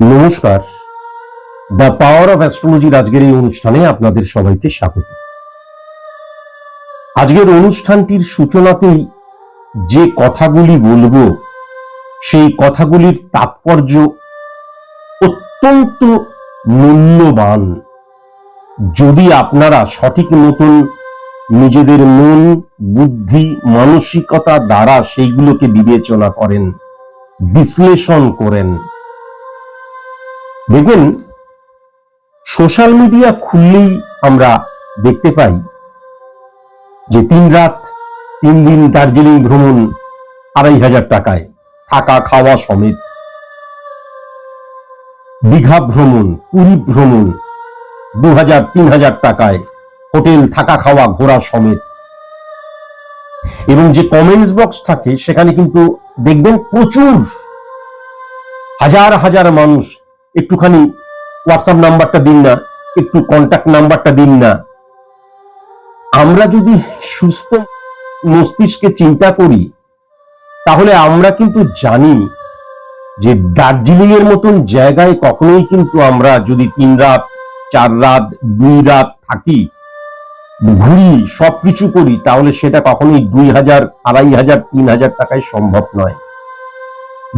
নমস্কার। The power of অ্যাস্ট্রোলজির আজকের এই অনুষ্ঠানে আপনাদের সবাইকে স্বাগত। আজকের অনুষ্ঠানটির সূচনাতেই যে কথাগুলি বলব, সেই কথাগুলির তাৎপর্য অত্যন্ত মূল্যবান। যদি আপনারা সঠিক মতন নিজেদের মন, বুদ্ধি, মানসিকতা দ্বারা সেইগুলোকে বিবেচনা করেন, বিশ্লেষণ করেন দেখবেন সোশ্যাল মিডিয়া খুললেই আমরা দেখতে পাই যে তিন রাত, তিন দিন দার্জিলিং ভ্রমণ আড়াই হাজার টাকায়, থাকা খাওয়া সমেত। দীঘা ভ্রমণ, পুরী ভ্রমণ, দু হাজার, তিন হাজার টাকায় হোটেল, থাকা খাওয়া, ঘোরা সমেত। এবং যে কমেন্টস বক্স থাকে, সেখানে কিন্তু দেখবেন প্রচুর হাজার হাজার মানুষ একটুখানি হোয়াটসঅ্যাপ নাম্বারটা দিন না, একটু কন্ট্যাক্ট নাম্বারটা দিন না। আমরা যদি সুস্থ মস্তিষ্কে চিন্তা করি, তাহলে আমরা কিন্তু জানি যে দার্জিলিং এর মতন জায়গায় কখনোই কিন্তু আমরা যদি তিন রাত, চার রাত, দুই রাত থাকি, ঘুরি, সবকিছু করি, তাহলে সেটা কখনোই দুই হাজার, আড়াই হাজার, তিন হাজার টাকায় সম্ভব নয়।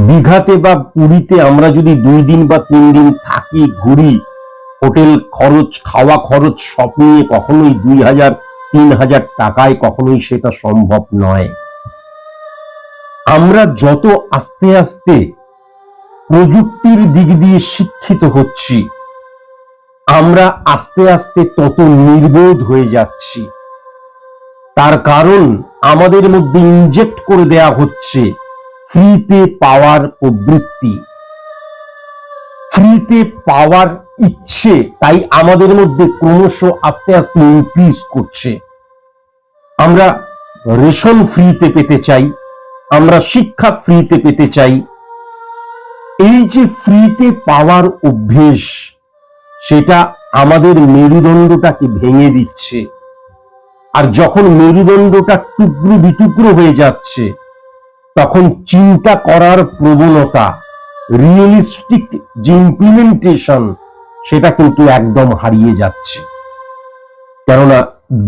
দীঘাতে বা পুরীতে আমরা যদি দুই দিন বা তিন দিন থাকি, ঘুরি, হোটেল খরচ, খাওয়া খরচ, সব নিয়ে কখনোই দুই হাজার, তিন হাজার টাকায় কখনোই সেটা সম্ভব নয়। আমরা যত আস্তে আস্তে প্রযুক্তির দিক দিয়ে শিক্ষিত হচ্ছি, আমরা আস্তে আস্তে তত নির্বোধ হয়ে যাচ্ছি। তার কারণ আমাদের মধ্যে ইনজেক্ট করে দেয়া হচ্ছে ফ্রিতে পাওয়ার প্রবৃত্তি। ফ্রিতে পাওয়ার ইচ্ছে, তাই আমাদের মধ্যে ক্রমশ আস্তে আস্তে ইনক্রিজ করছে। আমরা রেশন ফ্রিতে পেতে চাই, আমরা শিক্ষা ফ্রিতে পেতে চাই। এই যে ফ্রিতে পাওয়ার অভ্যেস, সেটা আমাদের মেরুদণ্ডটাকে ভেঙে দিচ্ছে। আর যখন মেরুদণ্ডটা টুকরো বিটুকরো হয়ে যাচ্ছে তখন চিন্তা করার প্রবণতা রিয়েলিস্টিক যে ইমপ্লিমেন্টেশন সেটা কিন্তু একদম হারিয়ে যাচ্ছে। কেননা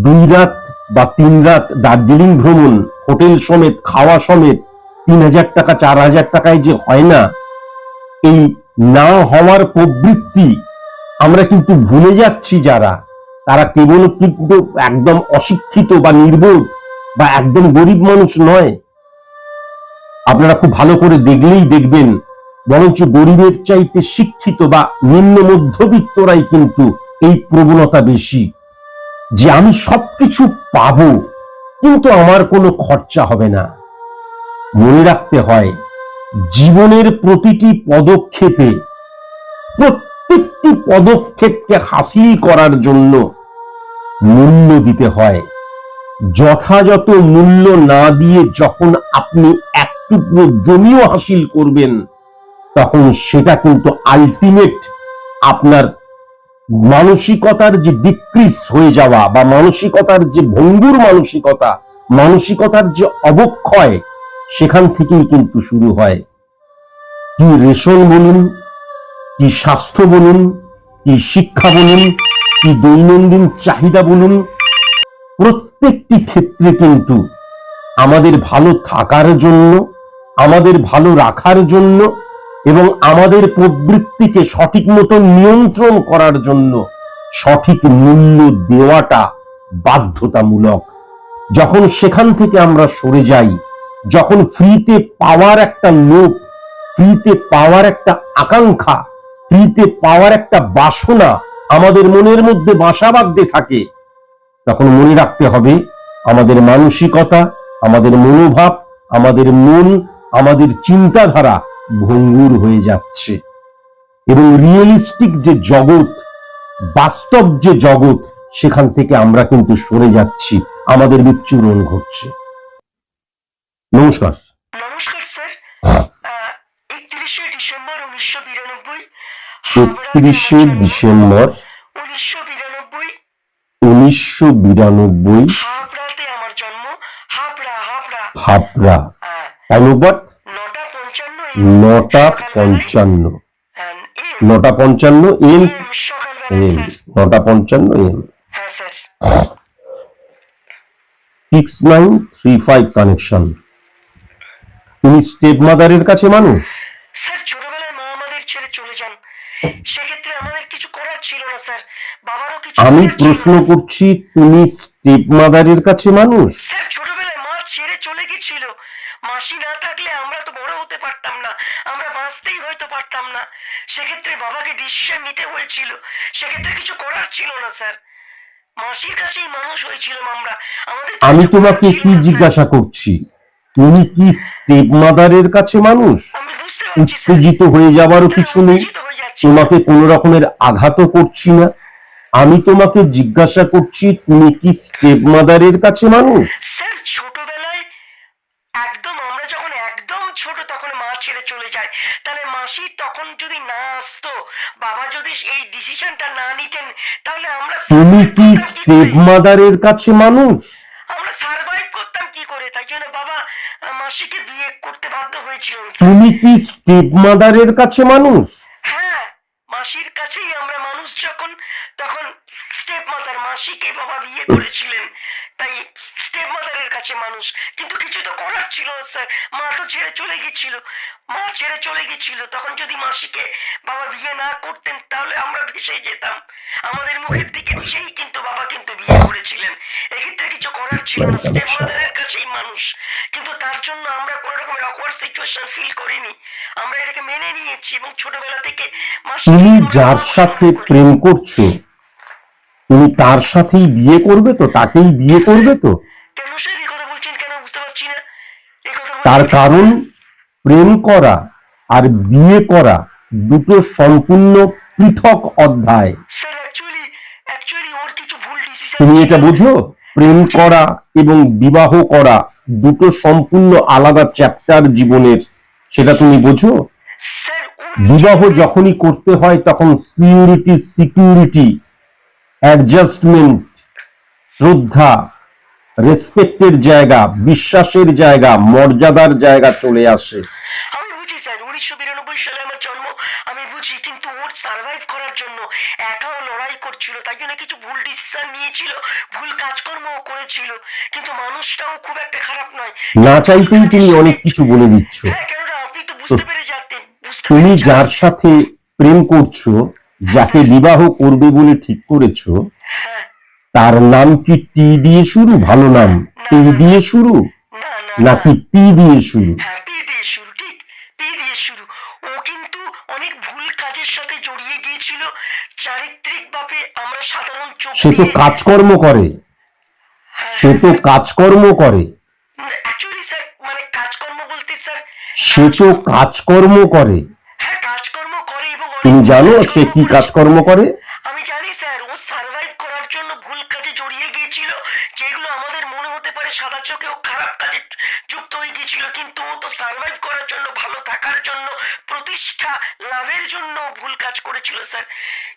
দুই রাত বা তিন রাত দার্জিলিং ভ্রমণ, হোটেল সমেত, খাওয়া সমেত, তিন হাজার টাকা, চার হাজার টাকায় যে হয় না, এই না হওয়ার প্রবৃত্তি আমরা কিন্তু ভুলে যাচ্ছি যারা। তারা কেবল কিন্তু একদম অশিক্ষিত বা নির্বোধ বা একদম গরিব মানুষ নয়। আপনারা খুব ভালো করে দেখলেই দেখবেন, বরঞ্চ গরিবের চাইতে শিক্ষিত বা নিম্ন মধ্যবিত্তরাই কিন্তু এই প্রবণতা বেশি। যে আমি সবকিছু পাবো, কিন্তু আমার কোনো খরচা হবে না। মনে রাখতে হয়, জীবনের প্রতিটি পদক্ষেপে প্রত্যেকটি পদক্ষেপকে হাসিল করার জন্য মূল্য দিতে হয়। যথাযথ মূল্য না দিয়ে যখন আপনি এক টুকরো জমিও হাসিল করবেন, তখন সেটা কিন্তু আলটিমেট আপনার মানসিকতার যে ডিক্রিস হয়ে যাওয়া বা মানসিকতার যে ভঙ্গুর মানসিকতা, মানসিকতার যে অবক্ষয়, সেখান থেকেই কিন্তু শুরু হয়। কি রেশন বলুন, কি স্বাস্থ্য বলুন, কি শিক্ষা বলুন, কি দৈনন্দিন চাহিদা বলুন, প্রত্যেকটি ক্ষেত্রে কিন্তু আমাদের ভালো থাকার জন্য আমাদের ভালো রাখার জন্য এবং আমাদের প্রবৃত্তিকে সঠিক মতো নিয়ন্ত্রণ করার জন্য সঠিক মূল্য দেওয়াটা বাধ্যতামূলক। যখন সেখান থেকে আমরা সরে যাই, যখন ফ্রিতে পাওয়ার একটা লোভ, ফ্রিতে পাওয়ার একটা আকাঙ্ক্ষা, ফ্রিতে পাওয়ার একটা বাসনা আমাদের মনের মধ্যে বাসা বাঁধতে থাকে, তখন মনে রাখতে হবে আমাদের মানসিকতা, আমাদের মনোভাব, আমাদের মন আমাদের চিন্তাধারা ভঙ্গুর হয়ে যাচ্ছে। এবং রিয়েলিস্টিক যে জগৎ বাস্তব যে জগৎ সেখান থেকে আমরা কিন্তু সরে যাচ্ছি। আমাদের বিচ্ছুরণ ঘটছে। নমস্কার। নমস্কার স্যার। একত্রিশে ডিসেম্বর উনিশশো বিরানব্বই একত্রিশে ডিসেম্বর উনিশশো বিরানব্বই। উনিশশো বিরানব্বই। হাবড়াতে আমার জন্ম। হাবড়া হাবড়া। হাবড়া। অনুপাত নটা পঞ্চান্ন। নটা পঞ্চান্ন এম। এম। নটা পঞ্চান্ন AM. Six nine three five connection. তুমি স্টেপ মাদারের কাছে মানুষ? স্যার ছোটবেলায় মা আমাদের ছেড়ে চলে যান। সেক্ষেত্রে আমাদের কিছু করার ছিল না স্যার। বাবারও কিছু আমি প্রশ্ন করছি তুমি স্টেপ মাদারের কাছে মানুষ? স্যার ছোটবেলায় মা ছেড়ে চলে গেছিল। মাসি না থাকলে আমরা তো বড় হতে পারতাম না আমরা বাঁচতেই হয়তো পারতাম না। সেক্ষেত্রে বাবাকে ডিসিশন নিতে হয়েছিল। সেক্ষেত্রে কিছু করার ছিল না স্যার। মাসির কাছেই মানুষ হয়েছিলাম আমরা। আমাদের আমি তোমাকে কি জিজ্ঞাসা করছি? তুমি কি স্টেপ মাদারের কাছে মানুষ? উত্তেজিত হয়ে যাবারও কিছু নেই। তোমাকে কোন রকমের আঘাতও করছি না। আমি তোমাকে জিজ্ঞাসা করছি তুমি কি স্টেপ মাদারের কাছে মানুষ স্যার ছোটবেলায় একদম আমরা যখন একদম ছোট তখন মা যায় তাহলে মাসি তখন যদি না আসতো বাবা যদি এই ডিসিশনটা না নিতেন তাহলে আমরা তুমি কি স্টেপ মাদারের কাছে মানুষ? আমরা সার্ভাইভ করতাম কি করে? তাই জন্য বাবা মাসিকে বিয়ে করতে বাধ্য হয়েছিলেন তুমি কি স্টেপ মাদারের কাছে মানুষ? হ্যাঁ মাসির কাছেই আমরা মানুষ যখন তখন স্টেপ মাতার মাসিকে বাবা বিয়ে করেছিলেন। তাই স্টেপ মাতারের কাছে মানুষ। কিন্তু কিছু তো করার ছিল না স্যার মা তো ছেড়ে চলে গেছিল। মা ছেড়ে চলে গেছিল। তখন যদি মাসিকে বাবা বিয়ে না করতেন তাহলে আমরা ভেসে যেতাম। আমাদের মুখের দিকে ভেসেই কিন্তু বাবা কিন্তু বিয়ে করেছিলেন। এক্ষেত্রে কিছু করার ছিল না। স্টেপ মাতারের কাছেই মানুষ। কিন্তু তার জন্য আমরা কোনো রকমের অকওয়ার্ড সিচুয়েশন ফিল করিনি। আমরা এটাকে মেনে নিয়েছি এবং ছোটবেলা থেকে তুমি যার সাথে প্রেম করছ তুমি তার সাথেই বিয়ে করবে তো তাকেই বিয়ে করবে তো? কেন স্যার? এই কথা বলছেন কেন? বুঝতে পারছি না। এই কথা তার কারণ প্রেম করা আর বিয়ে করা দুটো সম্পূর্ণ পৃথক অধ্যায়। স্যার অ্যাকচুয়ালি অ্যাকচুয়ালি ওর কিছু ভুল ডিসিশন তুমি এটা বোঝো? প্রেম করা এবং বিবাহ করা দুটো সম্পূর্ণ আলাদা চ্যাপ্টার জীবনের সেটা তুমি বোঝো? বিবাহ যখনই করতে হয় তখন সিউরিটি সিকিউরিটি অ্যাডজাস্টমেন্ট শ্রদ্ধা রেসপেক্টের জায়গা বিশ্বাসের জায়গা মর্যাদার জায়গা চলে আসে। আমি বুঝি স্যার উনিশশো বিরানব্বই সালে আমার জন্ম আমি বুঝি কিন্তু ওর সার্ভাইভ করার জন্য একাও লড়াই করছিল তাই জন্য কিছু ভুল ডিসিশন নিয়েছিল ভুল কাজকর্মও করেছিল কিন্তু মানুষটাও খুব একটা খারাপ নয়। না চাইতেই তুমি অনেক কিছু বলে দিচ্ছ। হ্যাঁ কেননা আপনি তো বুঝতে পেরে যাতেন তুমি যার সাথে প্রেম করছ যাকে বিবাহ করবে বলে ঠিক করেছ হ্যাঁ। তার নাম কি টি দিয়ে শুরু? ভালো নাম টি দিয়ে শুরু? নাকি পি দিয়ে শুরু? পি দিয়ে শুরু ঠিক। পি দিয়ে শুরু। ও কিন্তু অনেক ভুল কাজের সাথে জড়িয়ে গিয়েছিল। চারিত্রিক ভাবে আমরা সাধারণ চোখ সে তো কাজকর্ম করে। হ্যাঁ, সে তো কাজকর্ম করে। মানে সে তো কাজকর্ম করে। হ্যাঁ তুমি জানো সে কি কাজকর্ম করে? আমি জানি স্যার ও সার্ভাইভ করার জন্য ভুল কাজে জড়িয়ে গিয়েছিল যেগুলো আমাদের মনে হতে পারে সাদা চোখে ও খারাপ কাজে যুক্ত হয়ে গিয়েছিল কিন্তু ও তো সার্ভাইভ করার জন্য ভালো থাকার জন্য প্রতিষ্ঠা লাভের জন্য ভুল কাজ করেছিল স্যার।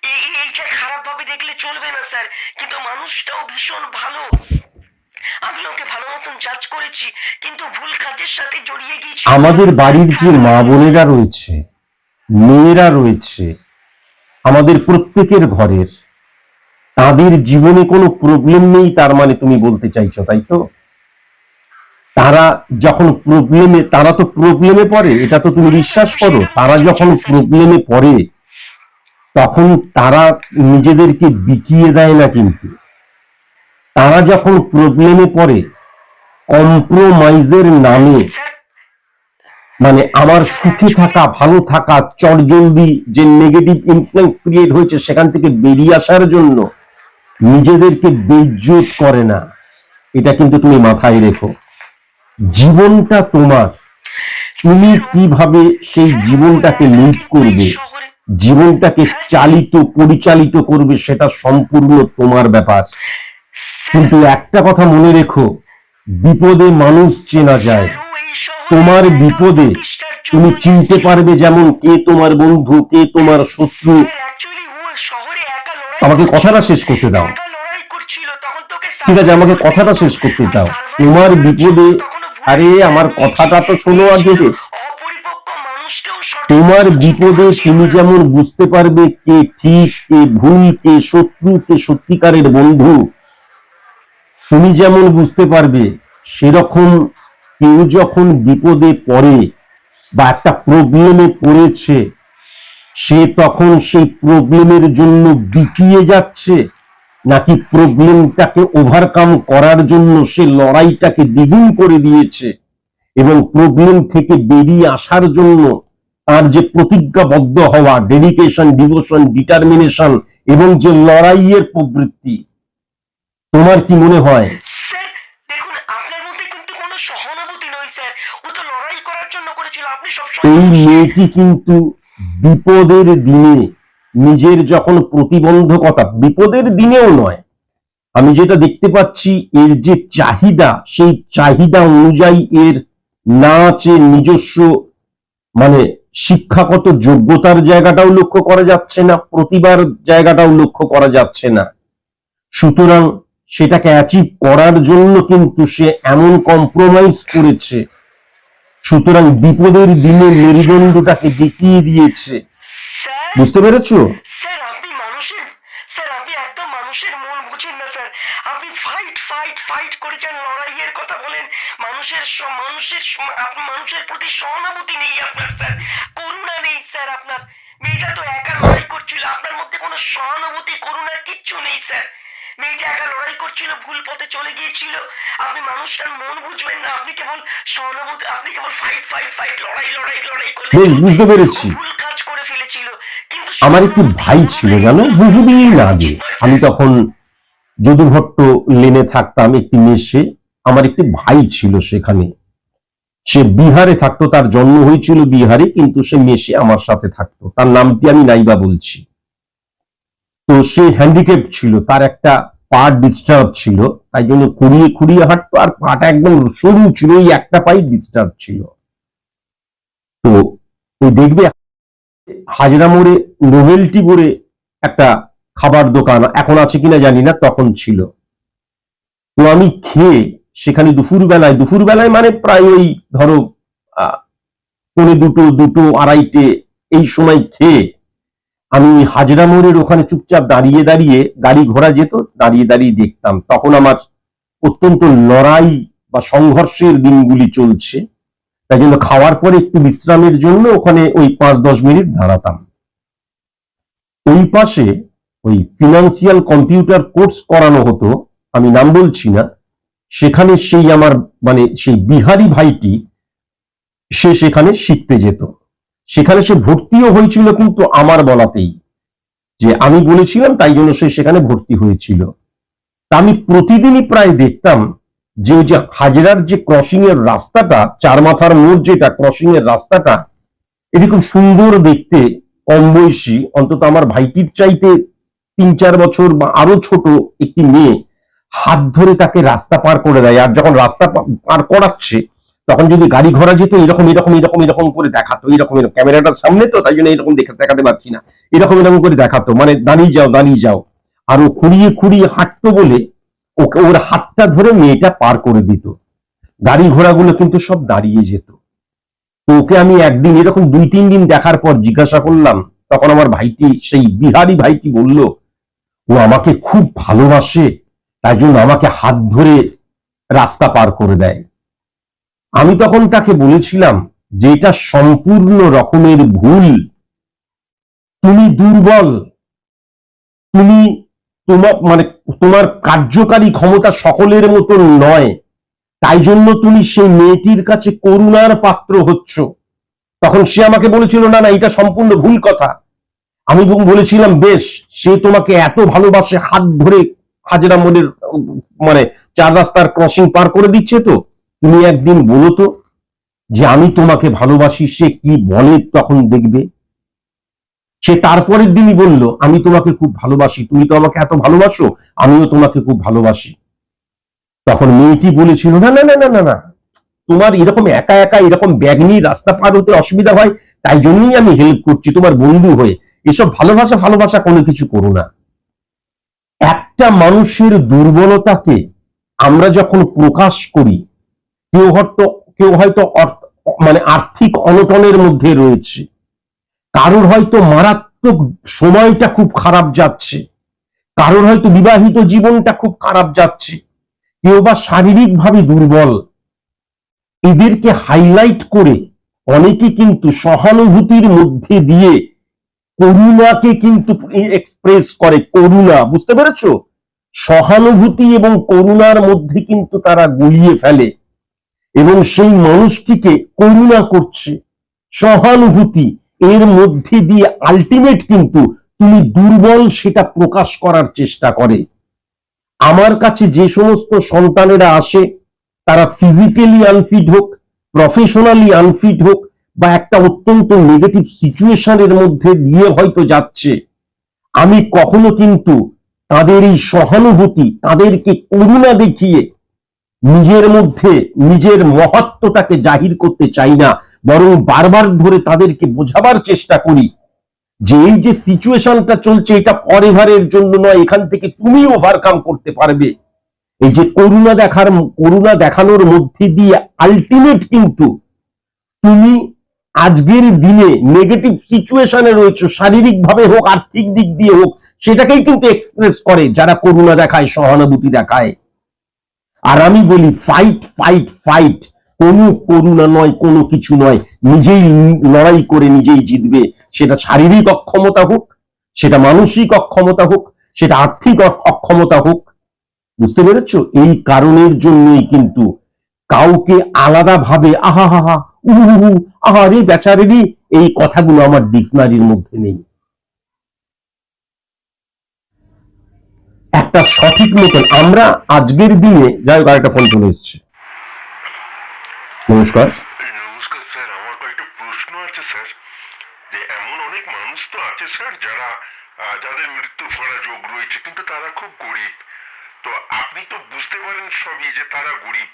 এই এই- এইটা খারাপ ভাবে দেখলে চলবে না স্যার কিন্তু মানুষটাও ভীষণ ভালো। আমি ওকে ভালো মতন জাজ করেছি কিন্তু ভুল কাজের সাথে জড়িয়ে গিয়েছিল। আমাদের বাড়ির যে মা বোনেরা রয়েছে মেয়েরা রয়েছে আমাদের প্রত্যেকের ঘরের। তাদের জীবনে কোনো প্রবলেম নেই, তার মানে তুমি বলতে চাইছো, তাই তো? তারা যখন প্রবলেমে তারা তো প্রবলেমে পড়ে, এটা তো তুমি বিশ্বাস করো, তারা যখন প্রবলেমে পড়ে, তখন তারা নিজেদেরকে বিকিয়ে দেয় না কিন্তু। তারা যখন প্রবলেমে পড়ে কম্প্রোমাইজের নামে মানে আমার সুখে থাকা ভালো থাকা চটজলদি যে নেগেটিভ ইনফ্লুয়েন্স ক্রিয়েট হয়েছে সেখান থেকে বেরিয়ে আসার জন্য নিজেদেরকে বেজ্জত করে না। এটা কিন্তু তুমি মাথায় রেখো। জীবনটা তোমার। তুমি কীভাবে সেই জীবনটাকে লিড করবে? জীবনটাকে চালিত পরিচালিত করবে সেটা সম্পূর্ণ তোমার ব্যাপার। কিন্তু একটা কথা মনে রেখো বিপদে মানুষ চেনা যায়। তোমার বিপদে তুমি চিনতে পারবে যেমন কে তোমার বন্ধু কে তোমার শত্রু। আমাকে কথাটা শেষ করতে দাও। ঠিক আছে আমাকে কথাটা শেষ করতে দাও। তোমার বিপদে আরে আমার কথাটা তো শোনো আগে। তোমার বিপদে তুমি যেমন বুঝতে পারবে কে ঠিক কে ভুল কে শত্রু কে সত্যিকারের বন্ধু তুমি যেমন বুঝতে পারবে সেরকম কেউ যখন বিপদে পড়ে বা একটা প্রবলেমে পড়েছে, সে তখন সেই প্রবলেমের জন্য বিকিয়ে যাচ্ছে? নাকি প্রবলেমটাকে ওভারকাম করার জন্য সে লড়াইটাকে দ্বিগুণ করে দিয়েছে? এবং প্রবলেম থেকে বেরিয়ে আসার জন্য তার যে প্রতিজ্ঞাবদ্ধ হওয়া ডেডিকেশন ডিভোশন ডিটারমিনেশন এবং যে লড়াইয়ের প্রবৃত্তি, তোমার কি মনে হয় স্যার দেখুন আপনার মধ্যে কিন্তু কোনো সহানুভূতি নয় স্যার ও তো লড়াই করার জন্য করেছিল আপনি সবসময় এই মেয়েটি কিন্তু বিপদের দিনে নিজের যখন প্রতিবন্ধকতা বিপদের দিনেও নয় আমি যেটা দেখতে পাচ্ছি এর যে চাহিদা সেই চাহিদা অনুযায়ী এর না আছে নিজস্ব মানে শিক্ষাগত যোগ্যতার জায়গাটাও লক্ষ্য করা যাচ্ছে না প্রতিবার জায়গাটাও লক্ষ্য করা যাচ্ছে না। সুতরাং সেটাকে অ্যাচিভ করার জন্য কিন্তু সে এমন কম্প্রোমাইজ করেছে সুতরাং বিপদের দিনে মেরুদণ্ডটাকে দেখিয়ে দিয়েছে। বুঝতে পেরেছ? স্যার আপনি মানুষের স্যার আপনি একদম মানুষের মন বুঝেন না স্যার। আপনি ফাইট ফাইট ফাইট করেছেন লড়াইয়ের কথা বলেন। মানুষের মানুষের মানুষের প্রতি সহানুভূতি নেই আপনার স্যার। করুণা নেই স্যার আপনার। মেয়েটা তো একা লড়াই করছিল আপনার মধ্যে কোনো সহানুভূতি করুণা কিচ্ছু নেই স্যার। মেয়েটা একা লড়াই করছিল ভুল পথে চলে গিয়েছিল। আপনি মানুষটার মন বুঝবেন না আপনি কেবল সহানুভূতি আপনি কেবল ফাইট ফাইট ফাইট লড়াই লড়াই লড়াই বেশ বুঝতে পেরেছি। ভুল কাজ করে ফেলেছিল কিন্তু আমার একটি ভাই ছিল জানো? বহুদিন আগে আমি তখন যদুভট্ট লেনে থাকতাম একটি মেসে আমার একটি ভাই ছিল সেখানে। সে বিহারে থাকতো তার জন্ম হয়েছিল বিহারে কিন্তু সে মেসে আমার সাথে থাকতো। তার নামটি আমি নাইবা বলছি। তো সে হ্যান্ডিক্যাপ ছিল তার একটা পা ডিস্টার্ব ছিল তাই জন্য খুঁড়িয়ে খুঁড়িয়ে হাঁটতো আর পাটা একদম সরু ছিল ওই একটা পাই ডিস্টার্ব ছিল। তো ওই দেখবে হাজরা মোড়ে নোভেলটি বলে একটা খাবার দোকান এখন আছে কিনা জানি না তখন ছিল। তো আমি খেয়ে সেখানে দুপুর বেলায় দুপুর বেলায় মানে প্রায় ওই ধরো আহ, পৌনে দুটো দুটো আড়াইটে এই সময় খেয়ে আমি হাজরা মোড়ের ওখানে চুপচাপ দাঁড়িয়ে দাঁড়িয়ে গাড়ি ঘোড়া যেত, দাঁড়িয়ে দাঁড়িয়ে দেখতাম। তখন আমার অত্যন্ত লড়াই বা সংঘর্ষের দিনগুলি চলছে। তাই জন্য খাওয়ার পরে একটু বিশ্রামের জন্য ওখানে ওই পাঁচ দশ মিনিট দাঁড়াতাম। ওই পাশে ওই ফিনান্সিয়াল কম্পিউটার কোর্স করানো হতো, আমি নাম বলছি না। সেখানে সেই আমার মানে সেই বিহারি ভাইটি, সে সেখানে শিখতে যেত। সেখানে সে ভর্তিও হয়েছিল কিন্তু আমার বলাতেই। যে আমি বলেছিলাম তাই জন্য সে সেখানে ভর্তি হয়েছিল। তা আমি প্রতিদিনই প্রায় দেখতাম যে ওই যে হাজরার যে ক্রসিং এর রাস্তাটা, চার মাথার মোড় যেটা ক্রসিং এর রাস্তাটা এটি খুব সুন্দর দেখতে, কম বয়সী, অন্তত আমার ভাইটির চাইতে তিন চার বছর বা আরও ছোট একটি মেয়ে হাত ধরে তাকে রাস্তা পার করে দেয়। আর যখন রাস্তা পার করাচ্ছে তখন যদি গাড়ি ঘোড়া যেত, এরকম এরকম এরকম এরকম করে দেখাতো, এরকম এরকম। ক্যামেরাটার সামনে তো, তাই জন্য এরকম দেখে দেখাতে পারছি না। এরকম এরকম করে দেখাতো। মানে দাঁড়িয়ে যাও দাঁড়িয়ে যাও। আর ও খুঁড়িয়ে খুঁড়িয়ে হাঁটতো বলে ওকে, ওর হাতটা ধরে মেয়েটা পার করে দিত। গাড়ি ঘোড়াগুলো কিন্তু সব দাঁড়িয়ে যেত। তো ওকে আমি একদিন, এরকম দুই, তিন দিন দেখার পর জিজ্ঞাসা করলাম, তখন আমার ভাইটি, সেই বিহারি ভাইটি বলল, ও আমাকে খুব ভালোবাসে, তাই জন্য আমাকে হাত ধরে রাস্তা পার করে দেয়। আমি তখন তাকে বলেছিলাম যে এটা সম্পূর্ণ রকমের ভুল। তুমি দুর্বল। তুমি তোমার মানে তোমার কার্যকারী ক্ষমতা সকলের মতো নয়। তাই জন্য তুমি সেই মেয়েটির কাছে করুণার পাত্র হচ্ছ। তখন সে আমাকে বলেছিল, না না, এটা সম্পূর্ণ ভুল কথা। আমি বলেছিলাম, বেশ, সে তোমাকে এত ভালোবাসে, হাত ধরে হাজরা মোড়ের মানে চার রাস্তার ক্রসিং পার করে দিচ্ছে তো। তুমি একদিন বলো তো যে আমি তোমাকে ভালোবাসি, সে কি বলে তখন দেখবে? সে তারপরের দিনই বলল, আমি তোমাকে খুব ভালোবাসি, তুমি তো আমাকে এত ভালোবাসো, আমিও তোমাকে খুব ভালোবাসি। তখন মেয়েটি বলেছিল, না না না না না না, তোমার এরকম একা একা এরকম ব্যাগ নিয়ে রাস্তা পার হতে অসুবিধা হয়, তাই জন্যই আমি হেল্প করছি তোমার বন্ধু হয়ে। এসব ভালোবাসা ভালোবাসা কোনো কিছু করো না। একটা মানুষের দুর্বলতাকে আমরা যখন প্রকাশ করি কেউ হয়তো কেউ হয়তো মানে আর্থিক অনটনের মধ্যে রয়েছে। কারোর হয়তো মারাত্মক সময়টা খুব খারাপ যাচ্ছে। কারোর হয়তো বিবাহিত জীবনটা খুব খারাপ যাচ্ছে। কেউ বা শারীরিকভাবে দুর্বল। এদেরকে হাইলাইট করে অনেকে কিন্তু সহানুভূতির মধ্যে দিয়ে করুণাকে কিন্তু এক্সপ্রেস করে, করুণা, বুঝতে পেরেছ? সহানুভূতি এবং করুণার মধ্যে কিন্তু তারা গুলিয়ে ফেলে। এবং সেই মানুষটিকে করুণা করছে। সহানুভূতি, এর মধ্যে দিয়ে আলটিমেট কিন্তু তুমি দুর্বল সেটা প্রকাশ করার চেষ্টা করে। আমার কাছে যে সমস্ত সন্তানেরা আসে, তারা ফিজিক্যালি আনফিট হোক প্রফেশনালি আনফিট হোক, বা একটা অত্যন্ত নেগেটিভ সিচুয়েশনের মধ্যে দিয়ে হয়তো যাচ্ছে, আমি কখনো কিন্তু তাদের এই সহানুভূতি, তাদেরকে করুণা দেখিয়ে নিজের মধ্যে নিজের মহত্বটাকে জাহির করতে চাই না, বরং বারবার ধরে তাদেরকে বোঝাবার চেষ্টা করি যে এই যে সিচুয়েশনটা চলছে, এটা ফরেভারের জন্য নয়, এখান থেকে তুমি ওভারকাম করতে পারবে। এই যে করুণা দেখার, করুণা দেখানোর মধ্যে দিয়ে আলটিমেট কিন্তু তুমি আজকের দিনে নেগেটিভ সিচুয়েশনে রয়েছে শারীরিক ভাবে হোক, আর্থিক দিক দিয়ে হোক, সেটাকেই কিন্তু এক্সপ্রেস করে যারা করুণা দেখায়, সহানুভূতি দেখায়। আর আমি বলি ফাইট ফাইট ফাইট কোনো করুণা নয়, কোনো কিছু নয়। নিজেই লড়াই করে নিজেই জিতবে। সেটা শারীরিক অক্ষমতা হোক, সেটা মানসিক অক্ষমতা হোক, সেটা আর্থিক অক্ষমতা হোক। বুঝতে পেরেছ? এই কারণের জন্যই কিন্তু কাউকে আলাদা ভাবে আহা হা হা, উহু আহা রে বেচারে এই কথাগুলো আমার ডিকশনারির মধ্যে নেই। একটা সঠিক মতন আমরা আজকের দিনে যাই হোক আরেকটা ফোন চলে এসছে। নমস্কার। নমস্কার স্যার আমার কয়েকটা প্রশ্ন আছে স্যার। যে এমন অনেক মানুষ তো আছে স্যার যারা যাদের মৃত্যু ভরা যোগ রয়েছে কিন্তু তারা খুব গরিব। তো আপনি তো বুঝতে পারেন সবই যে তারা গরিব।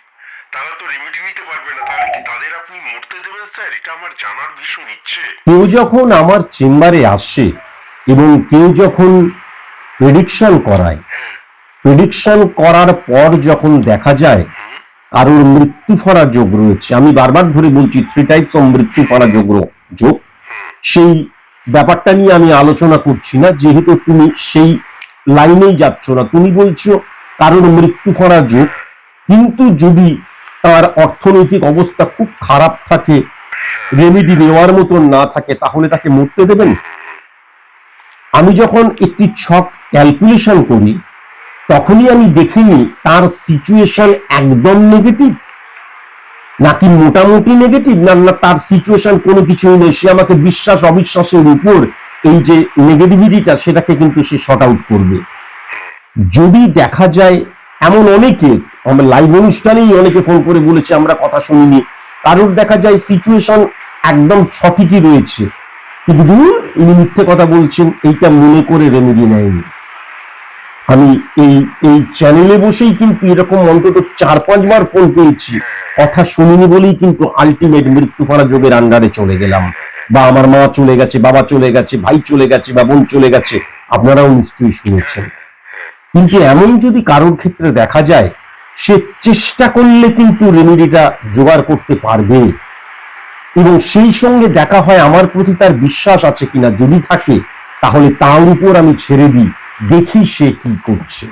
তারা তো রেমেডি নিতে পারবে না। তাহলে কি তাদের আপনি মরতে দেবেন স্যার? এটা আমার জানার ভীষণ ইচ্ছে। কেউ যখন আমার চেম্বারে আসে এবং কেউ যখন প্রেডিকশন করায়। প্রেডিকশন করার পর যখন দেখা যায় কারোর মৃত্যু ফরা যোগ রয়েছে, আমি বারবার ধরে বলছি থ্রি টাইপস অফ মৃত্যু ফরা যোগ যোগ। সেই ব্যাপারটা নিয়ে আমি আলোচনা করছি না, যেহেতু তুমি সেই লাইনেই যাচ্ছ না। তুমি বলছো কারোর মৃত্যু ফরা যোগ, কিন্তু যদি তার অর্থনৈতিক অবস্থা খুব খারাপ থাকে রেমেডি নেওয়ার মতন না থাকে, তাহলে তাকে মরতে দেবেন? আমি যখন একটি ছক ক্যালকুলেশন করি, তখনই আমি দেখিনি তার সিচুয়েশন একদম নেগেটিভ নাকি মোটামুটি নেগেটিভ না না, তার সিচুয়েশন কোনো কিছুই নেই। সে আমাকে বিশ্বাস, অবিশ্বাসের উপর এই যে নেগেটিভিটিটা সেটাকে কিন্তু সে শর্ট আউট করবে। যদি দেখা যায় এমন অনেকে, আমরা লাইভ অনুষ্ঠানেই অনেকে ফোন করে বলেছে, আমরা কথা শুনিনি, কারোর দেখা যায় সিচুয়েশন একদম সঠিকই রয়েছে। কিন্তু ইনি মিথ্যে কথা বলছেন, এইটা মনে করে রেমেডি নেয়নি। আমি এই এই চ্যানেলে বসেই কিন্তু এরকম অন্তত চার পাঁচবার ফোন পেয়েছি কথা শুনিনি বলেই কিন্তু আলটিমেট মৃত্যু ফলা যোগের আন্ডারে চলে গেলাম। বা আমার মা চলে গেছে, বাবা চলে গেছে, ভাই চলে গেছে, বা বোন চলে গেছে, আপনারাও নিশ্চয়ই শুনেছেন। কিন্তু এমন যদি কারোর ক্ষেত্রে দেখা যায়, সে চেষ্টা করলে কিন্তু রেমেডিটা জোগাড় করতে পারবে। এবং সেই সঙ্গে দেখা হয়, আমার প্রতি তার বিশ্বাস আছে কিনা যদি থাকে, তাহলে তার উপর আমি ছেড়ে দিই। দেখি সে কি করছে।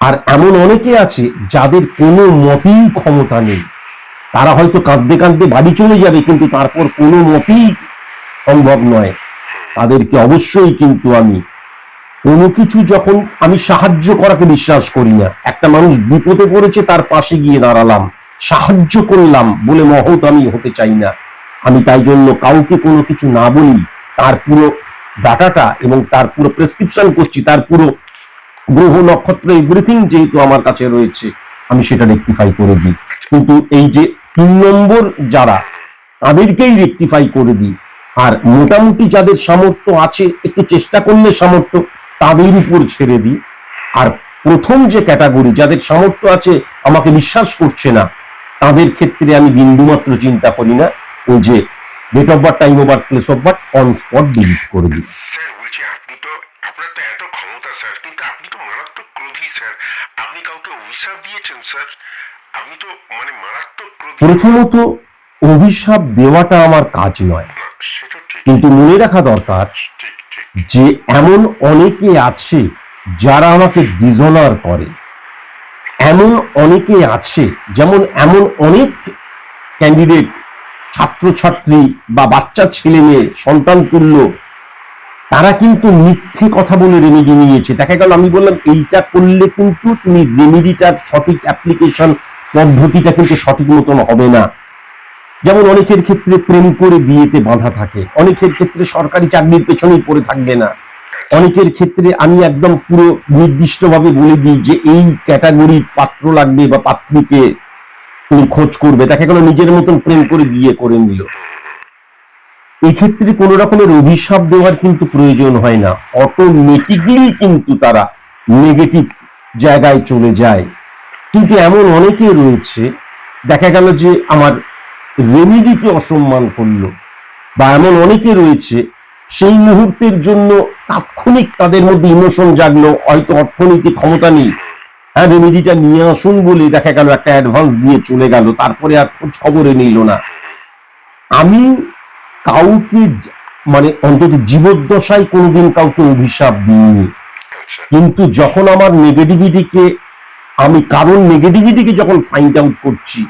আর এমন অনেকে আছে যাদের কোনো মতেই ক্ষমতা নেই। তারা হয়তো কাঁদতে কাঁদতে বাড়ি চলে যাবে, কিন্তু তারপর কোনো মতেই সম্ভব নয়। তাদেরকে অবশ্যই কিন্তু আমি কোনো কিছু যখন আমি সাহায্য করাকে বিশ্বাস করি না, একটা মানুষ বিপদে পড়েছে তার পাশে গিয়ে দাঁড়ালাম, সাহায্য করলাম বলে মহৎ আমি হতে চাই না। আমি তাই জন্য কাউকে কোনো কিছু না বলি, তার পুরো ডাটাটা এবং তার পুরো প্রেসক্রিপশন করছি, তার পুরো গ্রহ নক্ষত্র এভরিথিং যেহেতু আমার কাছে রয়েছে, আমি সেটা রেকটিফাই করে দিই। কিন্তু এই যে তিন নম্বর যারা, তাদেরকেই রেকটিফাই করে দিই। আর মোটামুটি যাদের সামর্থ্য আছে, একটু চেষ্টা করলে সামর্থ্য, তাদের উপর ছেড়ে দিই। আর প্রথম যে ক্যাটাগরি যাদের সামর্থ্য আছে, আমাকে বিশ্বাস করছে না, তাদের ক্ষেত্রে আমি বিন্দুমাত্র চিন্তা করি না। ওই যে date of birth time of birth place of birth on spot delete করে দিই স্যার বলছি আপনি তো আপনার তো এত ক্ষমতা স্যার কিন্তু আপনি তো মারাত্মক ক্রোধী স্যার আপনি কাউকে অভিশাপ দিয়েছেন স্যার আপনি তো মানে মারাত্মক ক্রোধী। প্রথমত অভিশাপ দেওয়াটা আমার কাজ নয়। কিন্তু মনে রাখা দরকার যে এমন অনেকে আছে যারা আমাকে ডিজনার করে। এমন অনেকে আছে যেমন এমন অনেক ক্যান্ডিডেট ছাত্রছাত্রী বা বাচ্চা ছেলে মেয়ে, সন্তান তুল্য, তারা কিন্তু মিথ্যে কথা বলে রেমেডি নিয়েছে। দেখা গেল, আমি বললাম, এইটা করলে কিন্তু তুমি রেমেডিটার সঠিক অ্যাপ্লিকেশন পদ্ধতিটা কিন্তু সঠিক মতন হবে না। যেমন অনেকের ক্ষেত্রে প্রেম করে বিয়েতে বাঁধা থাকে, অনেকের ক্ষেত্রে সরকারি চাকরির পেছনেই পড়ে থাকবে না। অনেকের ক্ষেত্রে আমি একদম পুরো নির্দিষ্টভাবে বলে দিই যে এই ক্যাটাগরির পাত্র লাগবে বা পাত্রীকে খোঁজ করবে দেখা গেল নিজের মতন প্রেম করে বিয়ে করে নিল। এই ক্ষেত্রে কোন রকমের অভিশাপ দেওয়ার কিন্তু প্রয়োজন হয় না। অটোমেটিকলি কিন্তু তারা নেগেটিভ জায়গায় চলে যায়। কিন্তু এমন অনেকে রয়েছে, দেখা গেল যে আমার রেমিডিকে অসম্মান করল, বা এমন অনেকে রয়েছে, সেই মুহূর্তের জন্য তাৎক্ষণিক তাদের মধ্যে ইমোশন জাগলো, হয়তো অর্থনীতি ক্ষমতা নেই। হ্যাঁ রেমিডিটা নিয়ে আসুন বলে দেখা গেল একটা অ্যাডভান্স দিয়ে চলে গেল তারপরে আর খোঁজ খবরে নিল না। আমি কাউকে মানে অন্তত জীবদ্দশায় কোনোদিন কাউকে অভিশাপ দিইনি। আচ্ছা। কিন্তু যখন আমার নেগেটিভিটিকে আমি কারণ নেগেটিভিটিকে যখন ফাইন্ড আউট করছি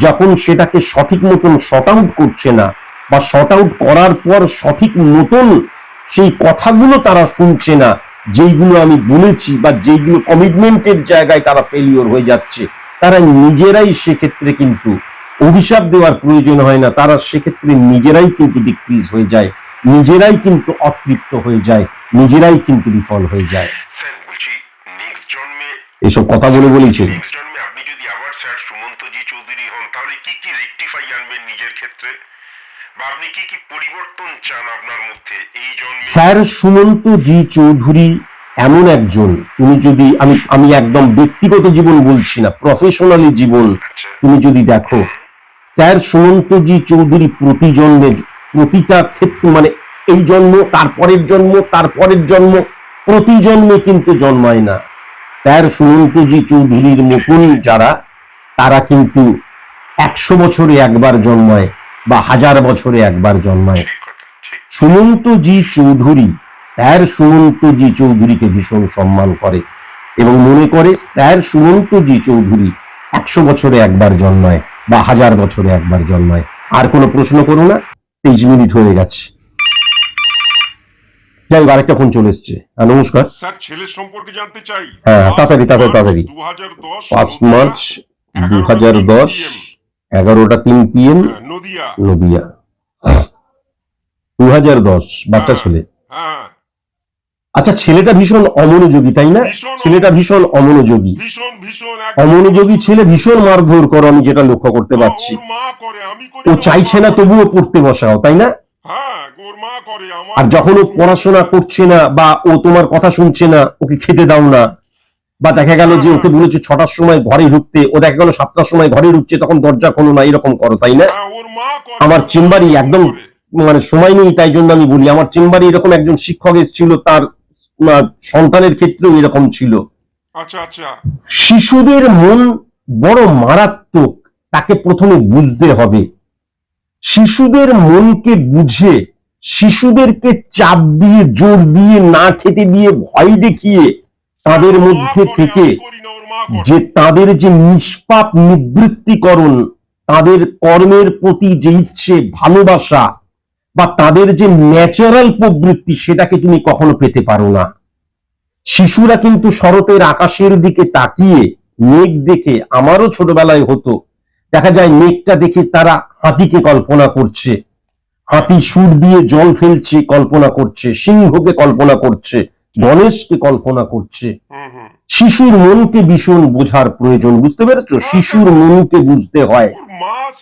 যখন সেটাকে সঠিক মতন শর্ট আউট করছে না বা শর্ট আউট করার পর সঠিক মতন সেই কথাগুলো তারা শুনছে না যেইগুলো আমি বলেছি বা যেইগুলো কমিটমেন্টের জায়গায় তারা ফেলিওর হয়ে যাচ্ছে তারা নিজেরাই সেক্ষেত্রে কিন্তু অভিশাপ দেওয়ার প্রয়োজন হয় না। তারা সেক্ষেত্রে নিজেরাই কিন্তু ডিক্রিজ হয়ে যায় নিজেরাই কিন্তু অতৃপ্ত হয়ে যায় নিজেরাই কিন্তু বিফল হয়ে যায়। বলছি এসব কথা বলে জন্মে আপনি যদি আবার স্যার সুমন্তজি চৌধুরী হন তাহলে কি কি রেকটিফাই আনবেন নিজের ক্ষেত্রে? আপনি কি কি পরিবর্তন চান আপনার মধ্যে? এই জন্মে স্যার সুমন্ত জি চৌধুরী এমন একজন। তুমি যদি আমি আমি একদম ব্যক্তিগত জীবন বলছি না প্রফেশনালি জীবন। আচ্ছা। তুমি যদি দেখো স্যার সুমন্ত জি চৌধুরী প্রতি জন্মে প্রতিটা ক্ষেত্র মানে এই জন্ম তারপরের জন্ম তারপরের জন্ম প্রতি জন্মে কিন্তু জন্মায় না। স্যার সুমন্ত জি চৌধুরীর মতন যারা তারা কিন্তু একশো বছরে একবার জন্মায়। বা হাজার বছরে একবার জন্মায়। ঠিক কথা ঠিক সুমন্ত জি চৌধুরী স্যার সুমন্ত জি চৌধুরীকে ভীষণ সম্মান করে এবং মনে করে স্যার সুমন্ত জি চৌধুরী একশো বছরে একবার জন্মায় বা হাজার বছরে একবার জন্মায়। আর কোনো প্রশ্ন করো না তেইশ মিনিট হয়ে গেছে। যাই হোক, আরেকটা ফোন চলে এসছে। হ্যাঁ, নমস্কার। স্যার ছেলের সম্পর্কে জানতে চাই। হ্যাঁ, তাড়াতাড়ি, তাড়াতাড়ি, তাড়াতাড়ি। দু হাজার দশ পাঁচ মার্চ দু হাজার দশ এগারোটা তিন পিএম নদিয়া। নদিয়া। দু হাজার দশ বাচ্চা ছেলে। হ্যাঁ। আচ্ছা ছেলেটা ভীষণ অমনোযোগী তাই না? ছেলেটা ভীষণ অমনোযোগী। অমনোযোগী ছেলে ভীষণ মারধর করো আমি যেটা লক্ষ্য করতে পারছি। ও চাইছে না তবুও পড়তে বসাও তাই না? হ্যাঁ আর যখন ও পড়াশোনা করছে না বা ও তোমার কথা শুনছে না ওকে খেতে দাও না বা দেখা গেল যে ওকে বলেছে ছটার সময় ঘরে ঢুকতে ও দেখা গেল সাতটার সময় ঘরে ঢুকছে তখন দরজা খোলো না এরকম করো তাই না? হ্যাঁ, আমার চেম্বারই একদম মানে সময় নেই তাই জন্য আমি বলি আমার চেম্বারে এরকম একজন শিক্ষক এসেছিল তার সন্তানের ক্ষেত্রেও এরকম ছিল। আচ্ছা আচ্ছা। শিশুদের মন বড় মারাত্মক তাকে প্রথমে বুঝতে হবে। শিশুদের মনকে বুঝে শিশুদেরকে চাপ দিয়ে জোর দিয়ে না খেতে দিয়ে ভয় দেখিয়ে তাদের মধ্যে থেকে। যে তাদের যে নিষ্পাপ নিবৃত্তিকরণ তাদের কর্মের প্রতি যে ইচ্ছে ভালোবাসা বা তাদের যে ন্যাচারাল প্রবৃত্তি সেটাকে তুমি কখনো পেতে পারো না। শিশুরা কিন্তু শরতের আকাশের দিকে তাকিয়ে মেঘ দেখে আমারও ছোটবেলায় হতো দেখা যায় মেঘটা দেখে তারা হাতিকে কল্পনা করছে। হাতি সুর দিয়ে জল ফেলছে কল্পনা করছে সিংহকে কল্পনা করছে। গণেশকে কল্পনা করছে। হুম, হুম। শিশুর মনকে ভীষণ বোঝার প্রয়োজন বুঝতে পেরেছ? শিশুর মনকে বুঝতে হয়।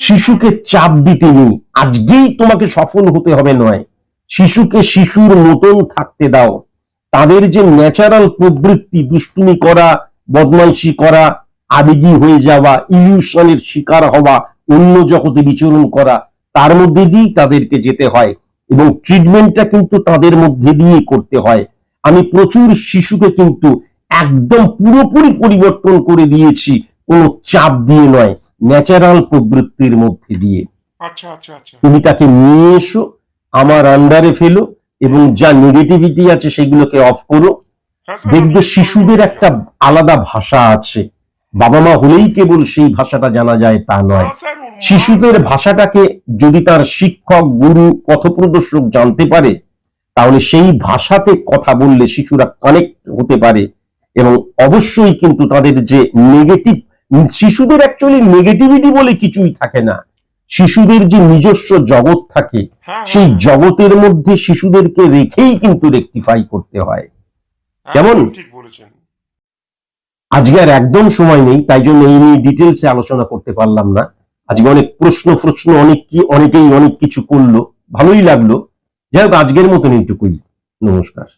শিশুকে চাপ দিতে নেই। আজকেই তোমাকে সফল হতে হবে নয়। শিশুকে শিশুর মতন থাকতে দাও। তাদের যে ন্যাচারাল প্রবৃত্তি দুষ্টুমি করা বদমাইশি করা আবেগী হয়ে যাওয়া ইলিউশনের শিকার হওয়া অন্য জগতে বিচরণ করা তার মধ্যে দিয়েই তাদেরকে যেতে হয় এবং ট্রিটমেন্টটা কিন্তু তাদের মধ্যে দিয়েই করতে হয়। আমি প্রচুর শিশুকে কিন্তু একদম পুরোপুরি পরিবর্তন করে দিয়েছি কোনো চাপ দিয়ে নয় ন্যাচারাল প্রবৃত্তির মধ্যে দিয়ে। আচ্ছা আচ্ছা আচ্ছা। তুমি তাকে নিয়ে এসো আমার আন্ডারে ফেলো এবং যা নেগেটিভিটি আছে সেগুলোকে অফ করো। হ্যাঁ দেখবে শিশুদের একটা আলাদা ভাষা আছে। বাবা মা হলেই কেবল সেই ভাষাটা জানা যায় তা নয়। হ্যাঁ শিশুদের ভাষাটাকে যদি তার শিক্ষক গুরু পথপ্রদর্শক জানতে পারে তাহলে সেই ভাষাতে কথা বললে শিশুরা কানেক্ট হতে পারে এবং অবশ্যই কিন্তু তাদের যে নেগেটিভ শিশুদের অ্যাকচুয়ালি নেগেটিভিটি বলে কিছুই থাকে না। শিশুদের যে নিজস্ব জগৎ থাকে হ্যাঁ, সেই হ্যাঁ, জগতের মধ্যে শিশুদেরকে রেখেই কিন্তু রেকটিফাই করতে হয়। হ্যাঁ, কেমন? আজকে আর একদম সময় নেই তাই জন্য এই নিয়ে ডিটেলসে আলোচনা করতে পারলাম না। আজকে অনেক প্রশ্ন প্রশ্ন অনেক কি অনেকেই অনেক কিছু করল ভালোই লাগল। যাই হোক আজকের মতন এইটুকুই। নমস্কার।